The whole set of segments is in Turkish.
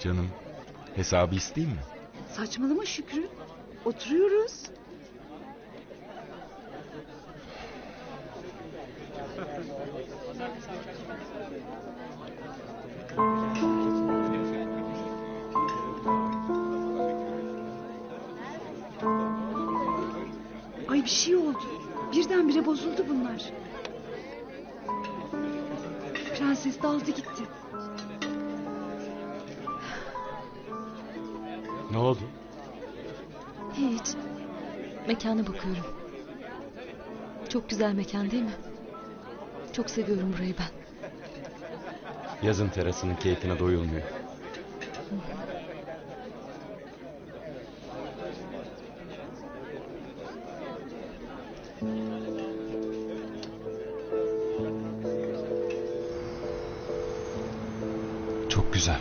Canım hesabı isteyeyim mi? Saçmalama Şükrü. Oturuyoruz. Ay bir şey oldu. Birdenbire bozuldu bunlar. Prenses daldı gitti. Oldu? Hiç. Mekana bakıyorum. Çok güzel mekan değil mi? Çok seviyorum burayı ben. Yazın terasının keyfine doyulmuyor. Çok güzel.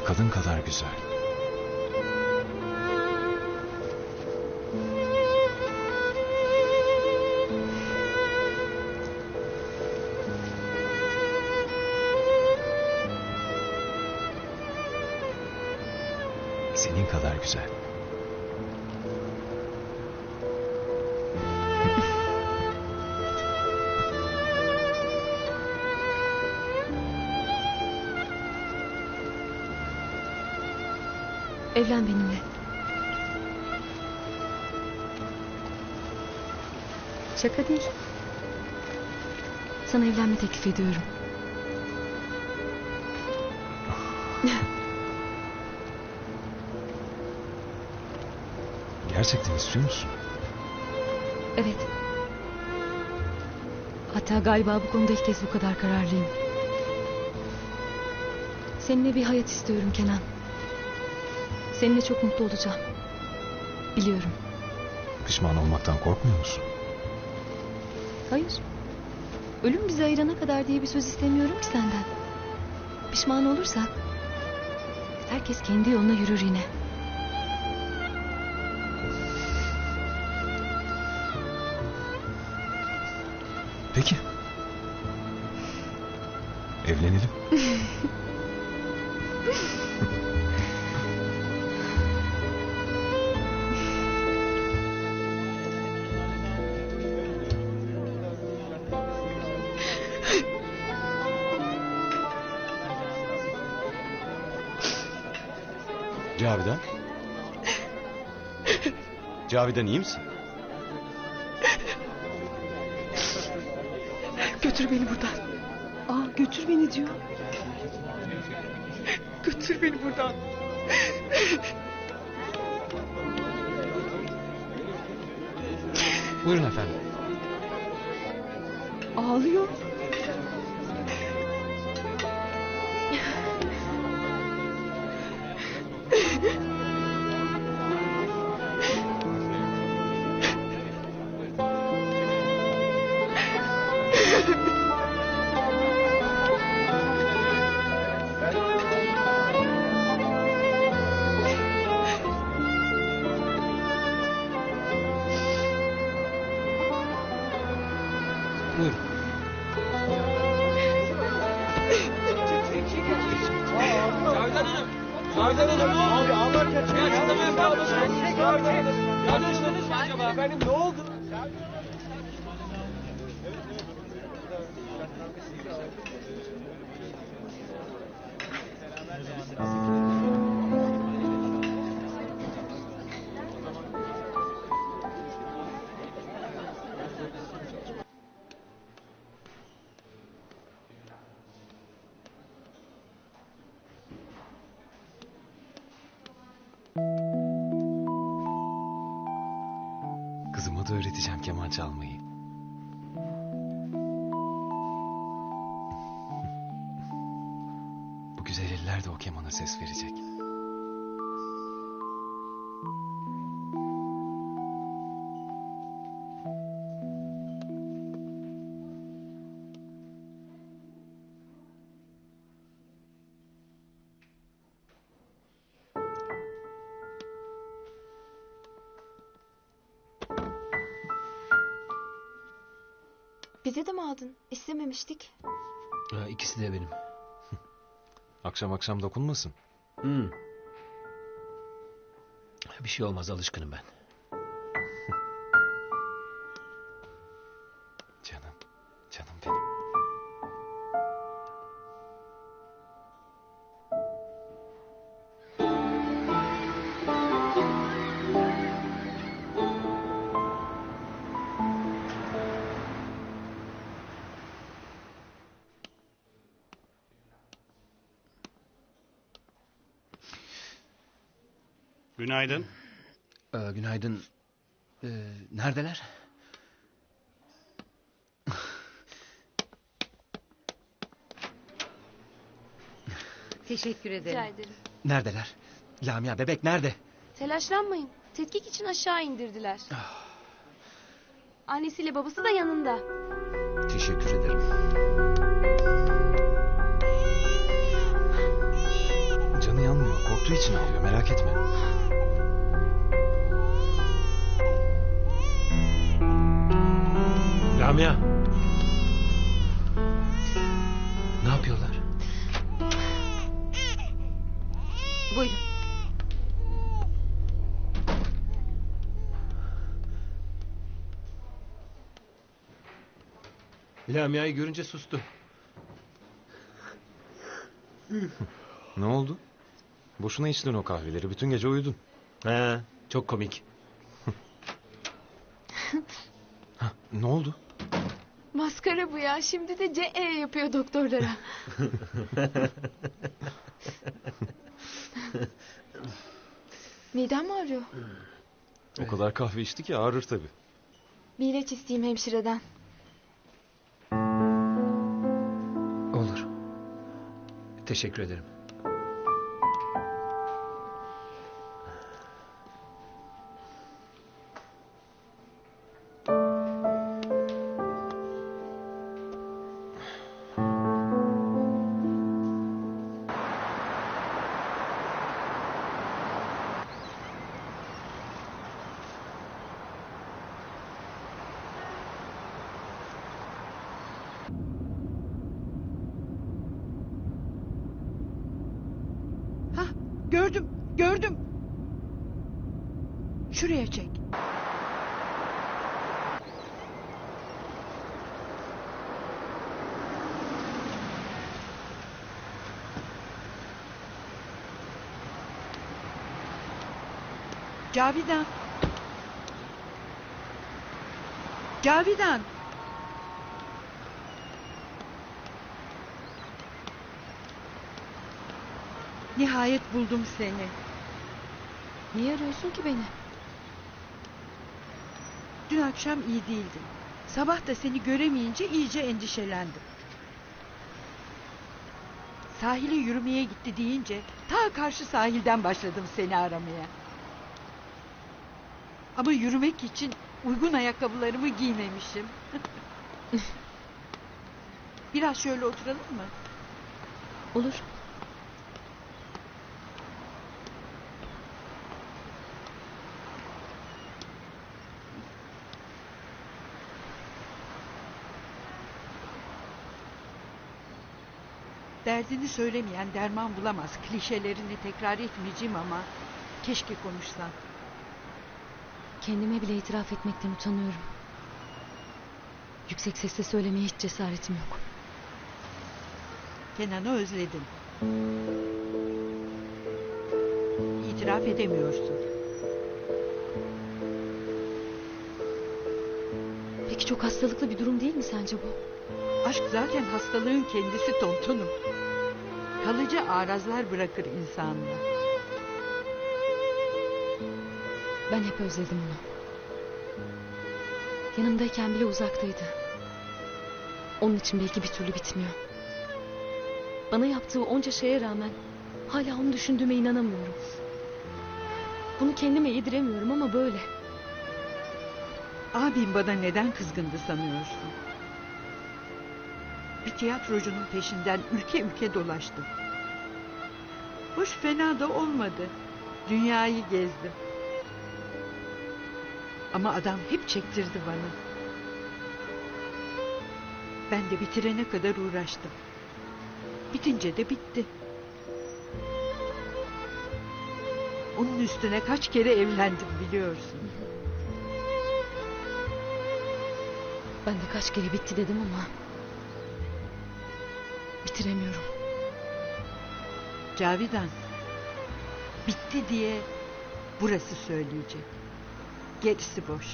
Bir kadın kadar güzel. Senin kadar güzel. Evlen benimle. Şaka değil. Sana evlenme teklif ediyorum. Gerçekten istiyor musun? Evet. Hatta galiba bu konuda ilk kez bu kadar kararlıyım. Seninle bir hayat istiyorum Kenan. Seninle çok mutlu olacağım. Biliyorum. Pişman olmaktan korkmuyor musun? Hayır. Ölüm bizi ayırana kadar diye bir söz istemiyorum ki senden. Pişman olursak herkes kendi yoluna yürür yine. Peki. Evlenelim. Cavidan. Cavidan iyi misin? Götür beni buradan. Aa götür beni diyor. Götür beni buradan. Buyurun efendim. Ağlıyor. Buyurun. Cavidan Hanım. Cavidan Hanım? Abi ağlarken mısınız? Cavidan Hanım. Yanlışladınız mı acaba? Efendim ne oldu? Da öğreteceğim keman çalmayı. Bu güzel eller de o kemana ses verecek. Bize de mi aldın? İstememiştik. Ha, ikisi de benim. Akşam akşam dokunmasın. Hmm. Bir şey olmaz alışkınım ben. Günaydın. Ee, günaydın. Ee, neredeler? Teşekkür ederim. Rica ederim. Neredeler? Lamia bebek nerede? Telaşlanmayın. Tetkik için aşağı indirdiler. Annesiyle babası da yanında. Teşekkür ederim. Canı yanmıyor. Korktuğu için ağlıyor. Merak etme. Lamia. Ne yapıyorlar? Buyurun. Lamia'yı görünce sustu. Ne oldu? Boşuna içtin o kahveleri. Bütün gece uyudun. He, çok komik. Ne oldu? Maskara bu ya. Şimdi de CE yapıyor doktorlara. Midem mi ağrıyor? O kadar kahve içti ki ağrır tabii. Bir ilaç isteyeyim hemşireden. Olur. Teşekkür ederim. Gördüm gördüm. Şuraya çek. Cavidan. Cavidan. Nihayet buldum seni. Niye arıyorsun ki beni? Dün akşam iyi değildin. Sabah da seni göremeyince iyice endişelendim. Sahile yürümeye gitti deyince ta karşı sahilden başladım seni aramaya. Ama yürümek için uygun ayakkabılarımı giymemişim. Biraz şöyle oturalım mı? Olur. Derdini söylemeyen derman bulamaz. Klişelerini tekrar etmeyeceğim ama keşke konuşsan. Kendime bile itiraf etmekten utanıyorum. Yüksek sesle söylemeye hiç cesaretim yok. Kenan'ı özledim. İtiraf edemiyorsun. Peki çok hastalıklı bir durum değil mi sence bu? Aşk zaten hastalığın kendisi tontonum. Kalıcı arazlar bırakır insanda. Ben hep özledim onu. Yanımdayken bile uzaktaydı. Onun için belki bir türlü bitmiyor. Bana yaptığı onca şeye rağmen hala onu düşündüğüme inanamıyorum. Bunu kendime yediremiyorum ama böyle. Abim bana neden kızgındı sanıyorsun? Bir tiyatrocunun peşinden ülke ülke dolaştım. Hoş fena da olmadı. Dünyayı gezdim. Ama adam hep çektirdi bana. Ben de bitirene kadar uğraştım. Bitince de bitti. Onun üstüne kaç kere evlendim biliyorsun. Ben de kaç kere bitti dedim ama... Bitiremiyorum. Cavidan. Bitti diye burası söyleyecek. Gerisi boş.